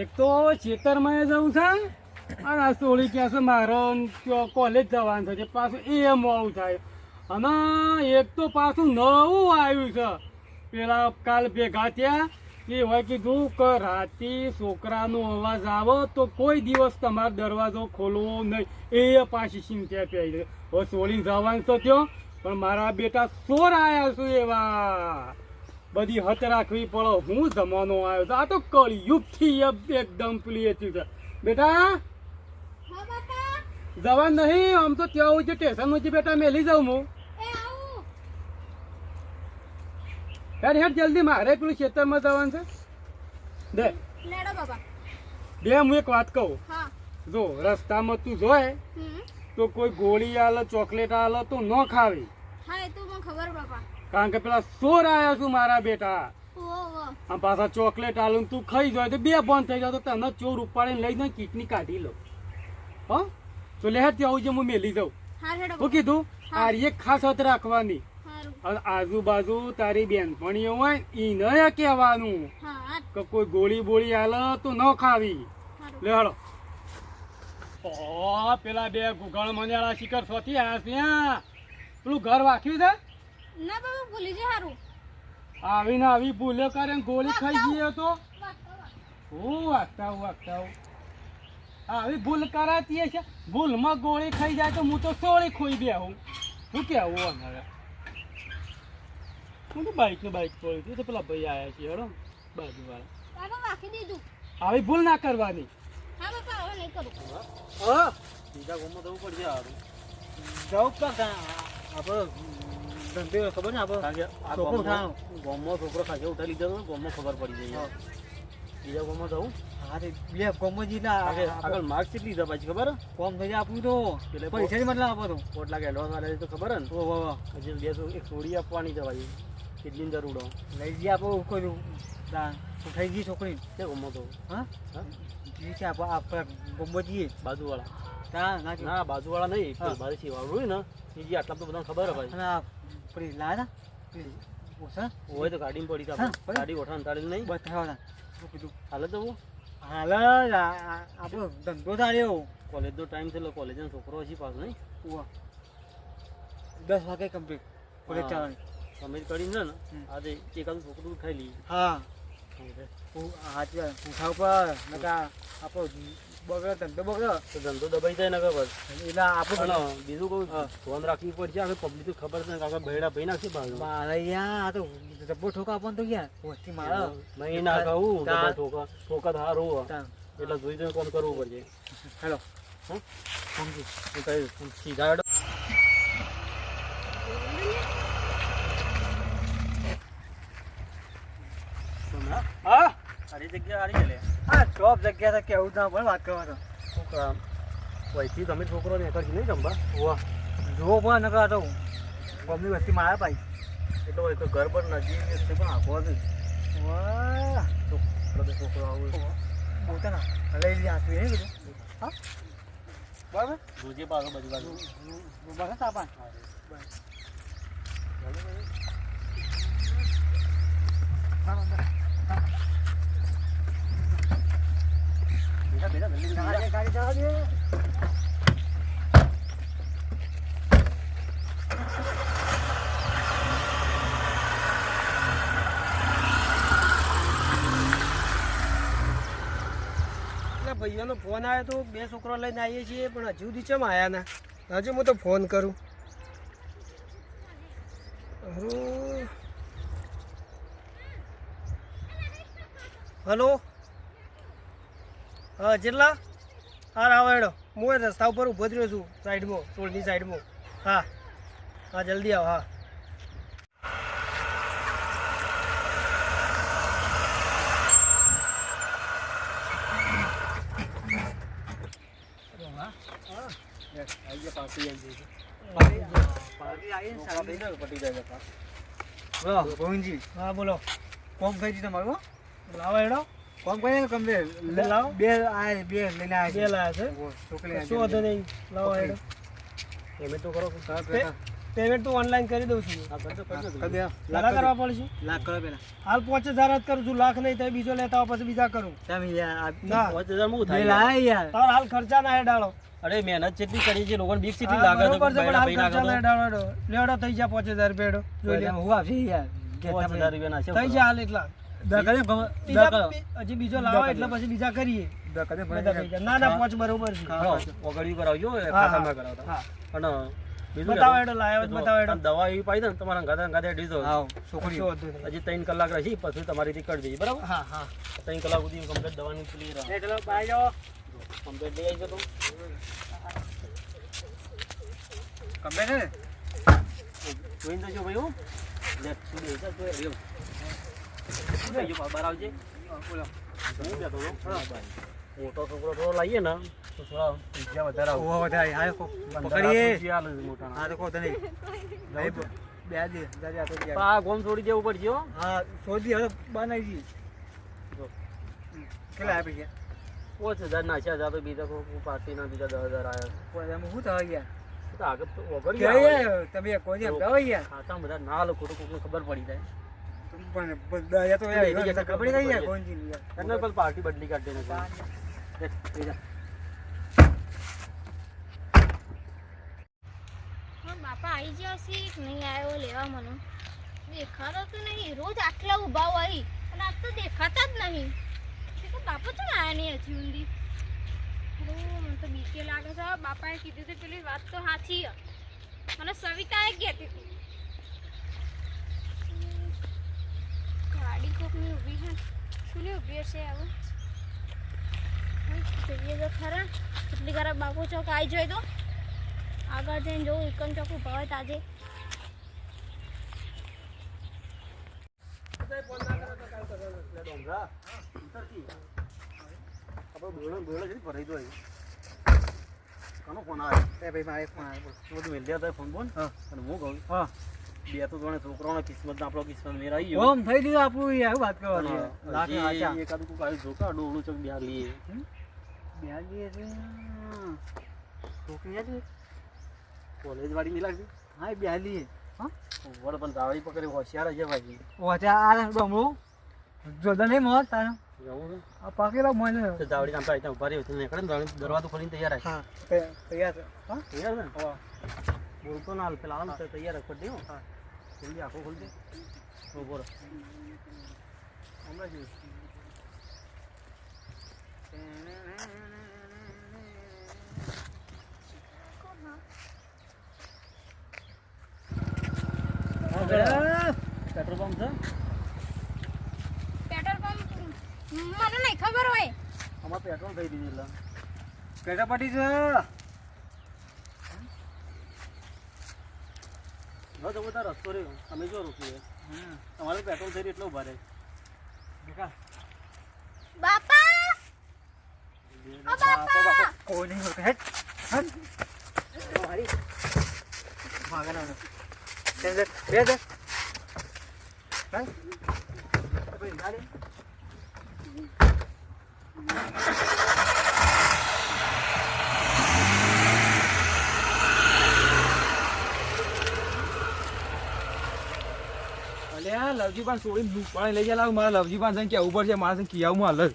એક તો ખેતરમાં જવું છે, અને સોળી ક્યાં છે, મારે કોલેજ જવાનું છે પાછું એ મોડું થાય. અને એક તો પાછું નવું આવ્યું છે. પેલા કાલ ભેગા થયા, એ હોય કીધું કે રાતે છોકરાનો અવાજ આવે તો કોઈ દિવસ તમારો દરવાજો ખોલવો નહીં. એ પાછી ચિંતા પહેરી હવે સોળીને જવાનું તો થયો, પણ મારા બેટા સોર આવ્યા છું એવા. બધી હત રાખવી પડે. હું જમાનો આવ્યો તો આ તો કળિયુગથી એકદમ પેલી હતી છે. બેટા હા જવા નહીં આમ તો ત્યાં હોય છે સ્ટેશન છે બેટા મેલી જાઉં હું. હેડ હેડ જલ્દી મારે પેલું ખેતરમાં જવાનું છે. દે. બે હું એક વાત કહું. જો રસ્તામાં તું જોય તો કોઈ ગોળી આલે ચોકલેટ આલે તો ન ખાવી. હા એ તો મને ખબર બાપા. કારણ કે પેલા ચોર આવ્યા છું મારા બેટા. આમ પાછા ચોકલેટ આલું તું ખાઈ જાય તો બે બંધ થઈ જાય તો તને ચોર ઉપાડીને લઈ જાય કિડની કાઢી લો હો? તો લે ત્યાં છે હું મેલી જાઉં શું કીધું. એક ખાસ હત રાખવાની. સારું આજુબાજુ તારી બેનપણીઓ હોય એને કહેવાનું કે કોઈ ગોળી બોળી હાલ તો ન ખાવી. સારું લે હાલો. પેલા બે ગુગળ મંજાળા શિખર સોથી આવ્યા પેલું ઘર વાખ્યું છે? ના બાબા ભૂલી જાય સારું આવીને આવી ભૂલે કરે ગોળી ખાઈ ગઈ તો? હું વાગતા હું વાગતા આવી. ભૂલ કરાતી છે ભૂલમાં ગોળી ખાઈ જાય તો હું તો સોળી ખોઈ બે હું શું કેવું અમારે હું તો બાઈક ને બાઈક પડી હતી તો પેલા ભાઈ આવ્યા છે હેડો બાપા આવી ભૂલ ના કરવાની. હા બાપા હવે નહીં કરું. હા? બીજા ગામમાં જવું પડશે હારું. જાઉં કા આપણે ધંધે ખબર ને કારણ કે આ છોકરું ગામમાં- ગામમાં છોકરો ખાસે ઉઠાઈ લીધો તો ગામમાં ખબર પડી જાય બીજા ગોમમાં જવું? હા તે બે કોમો જીલા આગળ માર્ક્સ કેટલી લીધા પછી ખબર? કોમ થઈ આપણું તો. એટલે પૈસા મતલબ આપો તો. વાળા તો ખબર ને? ઓ વાહ વાહ. હજી બે એક સોડી આપવાની છે ભાઈ. કેટલી જરૂર લઈ જઈએ આપો કોઈ ઉઠાઈ ગઈ છોકરી કે ગામમાં તો હા? જી છે આપણે આપણે જઈએ. બાજુવાળા. ના ના બાજુવાળા નહીં. બાજુ સિવાળું હોય ને એ જે આટલા તો બધાને ખબર હે આ લાયા ઓછા હોય તો ગાડીમાં પડી તો આપણે ગાડી ઓઠાણ તાળી નહીં. બતાવો કીધું હાલે તો હાલ આપણો ધંધો તાર્યો કોલેજનો ટાઈમ થયેલો કોલેજનો છોકરો હજી પાસ નહીં. ઉવા. દસ વાગે કમ્પ્લીટ કોલેજ. ચાલવાની કરીને છે ને. આજે એકાદું છોકરું ખાઈ લઈએ. હા. હાથ ઉઠાવ પર નકા આપણો બગડે ધંધો બગડે. તો ધંધો દબાઈ જાય ને ખબર એટલે આપણું બીજું કહું ફોન રાખવી પડશે. આગળ પબ્લિક તો ખબર છે કાકા બહેડા ભાઈ નાખશે બાજુ મારે યાર આ તો ડબ્બો ઠોકા આપવાનું તો યાર વસ્તી મારે. નહીં ના કહું ઠોકા ઠોકા એટલે જોઈ જોઈને કોમ કરવું પડશે. હેલો. હં? સમજી. સીધા હેડો. હમણાં હા સારી જગ્યા હારી છે લે. હા ટોપ જગ્યા તો કેવું ના પણ વાત કરવા તો. શું કામ? વહીથી તમે છોકરો ને એકરથી નહીં જમવા? વાહ જો પણ નકા તો ગમની વસ્તી મારે ભાઈ. એટલે હોય તો ઘર પર નજીક છે પણ આખો હતી વાહ છોકરો આવું બોલતા ના લઈ લઈએ આટલું એ બધું હા? બરાબર? જોજે પાછો બધી બાજુ. બસ તાપા બેટા બેટા જલ્દી જલ્દી ગાડી ગાડી જવા દે એટલે ભાઈઓનો ફોન આવ્યો તો બે છોકરો લઈને આવીએ છીએ, પણ હજુ સુધી ચમ આવ્યા ના? હજુ હું તો ફોન કરું. હલો હા જેટલા? હા રાવાડો હું રસ્તા ઉપર ઊભો રહ્યો છું, સાઈડમાં ટોળની સાઈડમાં. હા. હા, જલ્દી આવો, હા. હા બોલો. કોમ થઈ તમારું લાવા રાવાડો કોમ કરી કમ બે આ બે લઈને આવ્યા બે લાયા છે. છોકરી શું વાંધો નહીં લાવો હેડો. એમે તો કરો હા, તે- બેઠા. પેમેન્ટ તો ઓનલાઈન કરી દઉં છું. હા કરજો કરજો કરી દે. પેલા કરવા પડશે? લાખ કરો પેલા હાલ પાંચ હજાર જ કરું છું લાખ નહીં તો બીજો લેતા પછી બીજા કરું. ના. પાંચ હજારમાં થાય યાર. તમારે હાલ ખર્ચા ના હેડાળો. અરે મહેનત જેટલી કરી છે લોકોને બીક જેટલી લાગે છે પણ હાલ ખર્ચા ના નાખો ડાળો લેવડો થઈ જાય પાંચ હજાર રૂપિયા જોઈ લે હું આપશે યાર. થઈ જાય હાલ એટલા. દા કરે ગમે દા બીજા કરો બી- હજી બીજો લાવો એટલે પછી બીજા કરીએ. ના ના પાંચ બરોબર છે. બરાબર. કરાવજો ખાતામાં કરાવતા. હા. બતાવો એડો લાવ્યો બતાવો એડો દવા એવી પાઈ દો ને તમારા ગાધા. હજી ત્રણ કલાક રહી પછી તમારી રીતે કરી દઈએ બરાબર? હા હા. ત્રણ કલાક સુધી કમ્પ્લીટ દવાની ક્લિયર એ ચલો બાય જાઓ. કમ્પ્લીટ લઈ આવી તું. કમે ને? જોઈને જજો ભાઈ હું. લે દે છે તો રહ્યો શું થઈ ગયું બહાર આવજે બોલો હું બેઠો છું. મોટો છોકરો થોડો લાવીએ ને. તો થોડા પૈસા વધારે ઓહો વધારે પકડીએ. તને. બે દે આ તો આ ગોમ છોડી દેવું પડશે હો હા શોધી હવે બનાવી દી જો. કેટલા આપી ગયા? પાંચ હજાર નાખ્યા હતા તો બીજા કોઈ પાર્ટીના બીજા દસ હજાર આવ્યા એમ શું થવા ગયા? આગળ. યાર તમે કોઈ બધા ના લો ખોટું ખબર પડી જાય. પણ બધા યા તો યાર ખબર નહીં યાર કોણ જી એમને પણ પાર્ટી બદલી કાઢી દે હા બાપા આવી ગયા છે નહીં આવ્યો લેવા મને? દેખાતો તો નહીં. રોજ આટલા ઊભા હોય અને આજ તો દેખાતા જ નહીં. તો બાપા તો આયા નહીં હજી ઊંધી અરે મને તો બીકે લાગે છે. બાપાએ કીધું હતું પેલી વાત તો સાચી. મને સવિતાએ કહેતી હતી હમ, ગાડી કોકની ઊભી છે શું ઊભી હશે હવે. જોઈએ તો ખરા. કેટલી ખરા બાપુ ચોક આવી જોઈ તો. આગળ જઈને જોઉં ઇકન ચોક ઊભા હોય તાજે. કોનો ફોન આવે એ ભાઈ મારે ફોન આવ્યો તું બધું મેલ દે ફોન બોલ. હા. અને હું કહું હા. બે તો જોણે છોકરાનો કિસ્મત આપણો કિસ્મત મેર આવી ગયો. ઓમ થઈ ગયું આપણું એવું વાત કરવાની. લાખ આચા એક કોક આવ્યું જોકા ડોળું ચોક બિહાર લઈએ લીએ છે? છોકરી હતી કોલેજ વાળી મિલા છે હા બેહાડી વળ પણ દાવડી પકડે હોશિયાર છે ભાઈ. ત્યાં આ ડમરું. જોદા નહીં મોત તારો? જવું આ પાકેલા મને તો દાવડી આમ ત્યાં ઊભા રહી નીકળે ને દાવડી દરવાજો ખોલીને તૈયાર હા તૈયાર છે. હા? તૈયાર છે બોલતો ના હાલ પેલા હાલ તૈયાર રાખ પડી હો જલ્દી આખો ખોલ દે ઊભો રહો હમણાં પેટ્રોલ પંપ છે પેટ્રોલ પંપ મને નહીં ખબર હોય અમાર પેટ્રોલ થઈ દીધું એટલે પેટા પાટી છે હવે તો બધા રસ્તો રહ્યો. અમે જો રોકીએ તમારે પેટ્રોલ થઈ એટલો ઊભા રહે. બાપા! ઓ બાપા! કોઈ નહીં હોતા હેટ. હટ મારી ભાગા બે દે હા ભાઈ ગાડી અલે આ લવજી પાન છોડીને લૂપ પાણી લઈ ગયા મારા લવજી પાન કેવું પડશે? મારા સંગ કિયાવું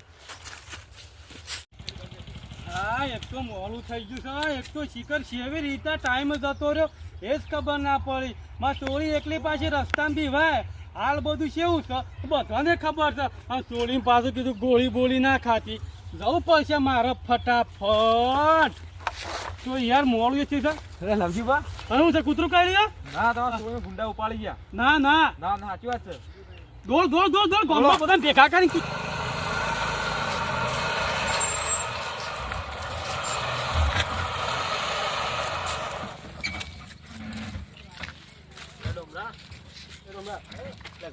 હા એક તો મોડું થઈ ગયું છે એક તો શિખર કેવી રીતે ટાઈમ જતો રહ્યો એ ખબર ના પડી. માં ચોરી એકલી પાછી રસ્તામાં બી ભાઈ હાલ બધું કેવું છે? બધાને ખબર છે. અને પાછું કીધું ગોળી બોળી ના ખાતી. જવું પડશે મારે ફટાફટ. તો યાર મોડું છે સર. અરે લવજી બા. અને હું છે કૂતરું કરી રહ્યો ના તમારા છોડીને ગુંડા ઉપાડી ગયા. ના ના. ના ના સાચી વાત છે. દોડ દોડ દોડ દોડ. ગામમાં બધાને ભેગા કરી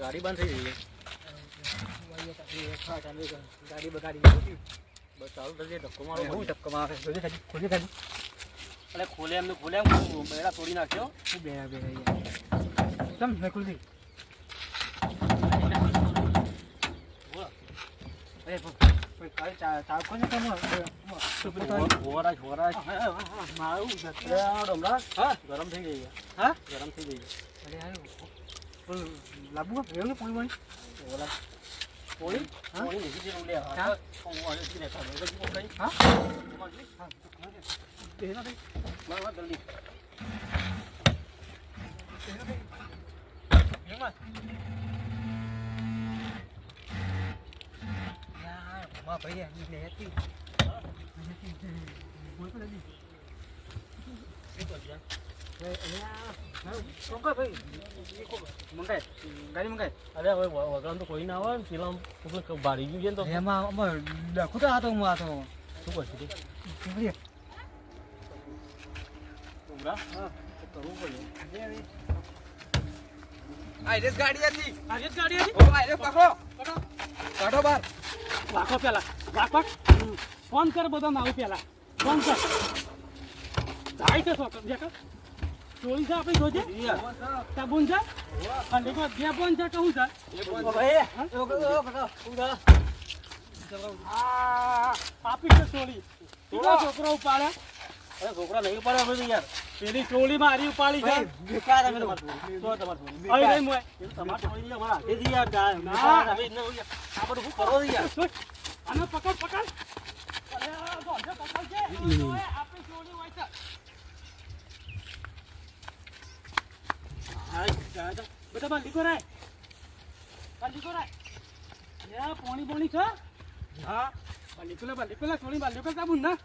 ગાડી બંધ થઈ ગઈ. ગાડી બગાડી બસ ચાલુ થશે ધક્કો મારો. હું ટપકો મારે? ખોલી ખાલી ખોલી ખાલી એટલે ખોલે એમને ખોલે એમ મેળા તોડી નાખ્યો. બેડા બેડા ચમ ને હા? ગરમ થઈ ગઈ. હા? ગરમ થઈ ગઈ. લાંબુ ભેળું પાણી વાળી? હા? પોણી નીચે જઈને લે હા? વાળે રહેતા હોય. કોણ? હા? હા. માર જલ્દી એમાં? યાર, ઉમા ભાઈ આની લે હતી. તો. એ, કોઈ ના આવે પેલા ભારી ગયું છે એમાં લખું તો હતો હું આ તો શું કરશું તું? નીકળીએ. ડમરા? તો કરવું પડે આ ગાડી હતી આ ગાડી હતી ઓ આ પકડો કાઢો બાર રાખો પેલા રાખ ફોન કર બધા આવું પેલા ફોન કર જાય છે છોકરો, દેખો ચોરી છે આપણી જોજે. તા બોન છે અને દેખો બે બોન છે કહું છે આપી છે ચોળી છોકરો ઉપાડે. છોકરા નહીં પડે હવે યાર પેલી ચોરી મારી ઉપાડી છે બેકાર અમે. બધા બાર લીકો રાય બાર લીકો રાય અરે પોણી પોણી છે હા. બાર લીકો લે બાર લીકો લે ચોરી બાર લીકો સાબુન ના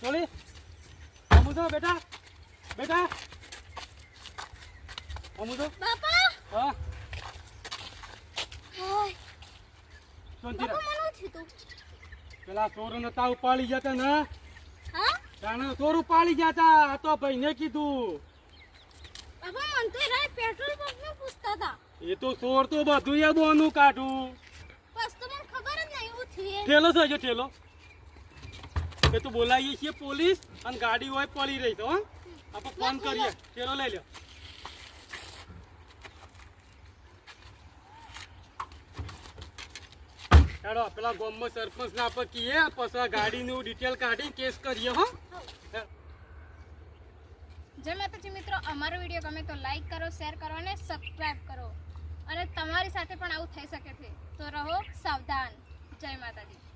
ચોરી અમુદો બેટા બેટા અમુદો બાપા હા રાખ. બાપા મને થયું? પેલા ચોરો નતા ઉપાડી જતા ને? હા? જાણે ચોરું પાડી જતા આ તો ભાઈને કીધું. બાપા મને તો રાય પેટ્રોલ પંપનું પૂછતા હતા. એ તો ચોર તો બધું એ બોનું કાઢું. બસ તો મને ખબર જ નહીં એવું થયું ઠેલો છે ઠેલો. એ તો બોલાવીએ છીએ પોલીસ અને ગાડી હોય પડી રહી તો હં? આપણે ફોન કરીએ. ઠેલો લઈ લો. ચાલો પેલા ગામમાં સરપંચ ના આપણે કહીએ, પછી ગાડીનું ડિટેલ કાઢી કેસ કરીએ, હો. જય માતાજી મિત્રો, અમારો વીડિયો ગમે તો લાઈક કરો શેર કરો અને સબસ્ક્રાઇબ કરો. અને તમારી સાથે પણ આવું થઈ શકે છે. તો રહો સાવધાન. જય માતાજી.